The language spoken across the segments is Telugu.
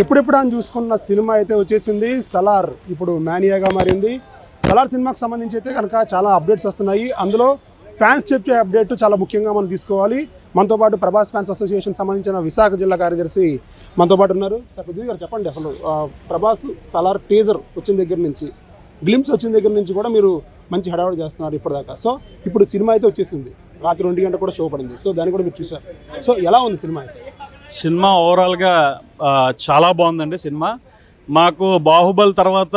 ఎప్పుడెప్పుడు అని చూసుకున్న సినిమా అయితే వచ్చేసింది సలార్. ఇప్పుడు మానియాగా మారింది. సలార్ సినిమాకి సంబంధించి అయితే కనుక చాలా అప్డేట్స్ వస్తున్నాయి. అందులో ఫ్యాన్స్ చెప్పే అప్డేట్ చాలా ముఖ్యంగా మనం తీసుకోవాలి. మనతో పాటు ప్రభాస్ ఫ్యాన్స్ అసోసియేషన్ సంబంధించిన విశాఖ జిల్లా కార్యదర్శి మనతో పాటు ఉన్నారు. సార్ పృథ్వీ గారు చెప్పండి అసలు ప్రభాస్ సలార్ టీజర్ వచ్చిన దగ్గర నుంచి గ్లిమ్స్ వచ్చిన దగ్గర నుంచి కూడా మీరు మంచి హడావుడి చేస్తున్నారు ఇప్పటిదాకా. సో ఇప్పుడు సినిమా అయితే వచ్చేసింది. రాత్రి రెండు గంట కూడా షో పడింది. సో దాన్ని కూడా మీరు చూసారు సో ఎలా ఉంది సినిమా అయితే? సినిమా ఓవరాల్గా చాలా బాగుందండి సినిమా. మాకు బాహుబలి తర్వాత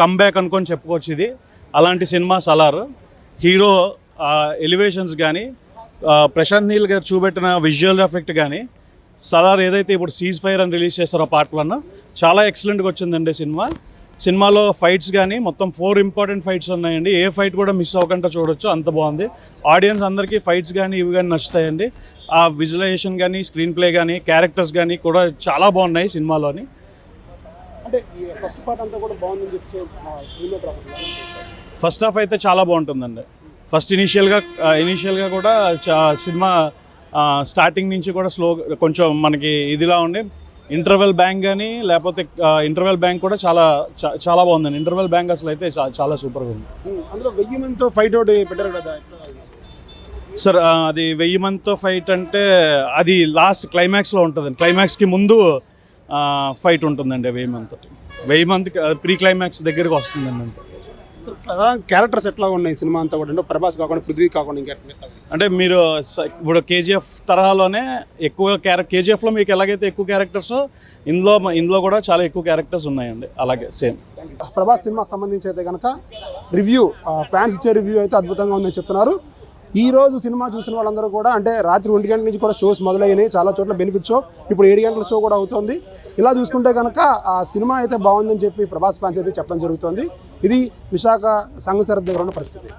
కంబ్యాక్ అనుకొని చెప్పుకోవచ్చు ఇది. అలాంటి సినిమా సలార్. హీరో ఎలివేషన్స్ కానీ ప్రశాంత్ నీల్ గారు చూపెట్టిన విజువల్ ఎఫెక్ట్ కానీ సలార్ ఏదైతే ఇప్పుడు సీజ్ ఫైర్ అని రిలీజ్ చేస్తారో పార్ట్ వన్ చాలా ఎక్సలెంట్గా వచ్చిందండి సినిమా. సినిమాలో ఫైట్స్ కానీ మొత్తం ఫోర్ ఇంపార్టెంట్ ఫైట్స్ ఉన్నాయండి. ఏ ఫైట్ కూడా మిస్ అవ్వకుండా చూడొచ్చు అంత బాగుంది. ఆడియన్స్ అందరికీ ఫైట్స్ కానీ ఇవి కానీ నచ్చుతాయండి. ఆ విజువలైజేషన్ కానీ స్క్రీన్ ప్లే కానీ క్యారెక్టర్స్ కానీ కూడా చాలా బాగున్నాయి సినిమాలోని. అంటే ఫస్ట్ పార్ట్ అంతా కూడా బాగుందని చెప్పి సినిమాటోగ్రాఫర్ ఫస్ట్ హాఫ్ అయితే చాలా బాగుంటుందండి. ఫస్ట్ ఇనీషియల్గా ఇనీషియల్గా కూడా సినిమా స్టార్టింగ్ నుంచి కూడా స్లో కొంచెం మనకి ఇదిలా ఉండి ఇంటర్వెల్ బ్యాంక్ కానీ లేకపోతే ఇంటర్వెల్ బ్యాంక్ కూడా చాలా చాలా బాగుందండి. ఇంటర్వెల్ బ్యాంక్ అసలు అయితే చాలా సూపర్గా ఉంది. అందులో వెయ్యి మందితో ఫైట్ అవుట్ పెట్టారు కదా? సార్ అది వెయ్యి మందితో ఫైట్ అంటే అది లాస్ట్ క్లైమాక్స్లో ఉంటుందండి. క్లైమాక్స్కి ముందు ఫైట్ ఉంటుందండి వెయ్యి మందితో వెయ్యి మంది ప్రీ క్లైమాక్స్ దగ్గరికి వస్తుందండి అంతే. ప్రధాన క్యారెక్టర్స్ ఎట్లా ఉన్నాయి సినిమా అంతా కూడా? అంటే ప్రభాస్ కాకుండా పృథ్వీ కాకుండా ఇంకా? అంటే మీరు ఇప్పుడు కేజీఎఫ్ తరహాలోనే ఎక్కువ క్యారెక్టర్ కేజీఎఫ్లో మీకు ఎలాగైతే ఎక్కువ క్యారెక్టర్స్ ఇందులో ఇందులో కూడా చాలా ఎక్కువ క్యారెక్టర్స్ ఉన్నాయండి. అలాగే సేమ్. ప్రభాస్ సినిమాకి సంబంధించి అయితే కనుక రివ్యూ ఫ్యాన్స్ ఇచ్చే రివ్యూ అయితే అద్భుతంగా ఉందని చెప్తున్నారు. ఈ రోజు సినిమా చూసిన వాళ్ళందరూ కూడా అంటే రాత్రి ఒంటి గంటల నుంచి కూడా షోస్ మొదలయ్యాయి చాలా చోట్ల బెనిఫిట్ షో ఇప్పుడు ఏడు గంటల షో కూడా అవుతుంది. ఇలా చూసుకుంటే కనుక ఆ సినిమా అయితే బాగుందని చెప్పి ప్రభాస్ ఫ్యాన్స్ అయితే చెప్పడం జరుగుతుంది. ఇది విశాఖ సంఘ సరద్ దగ్గర ఉన్న పరిస్థితి.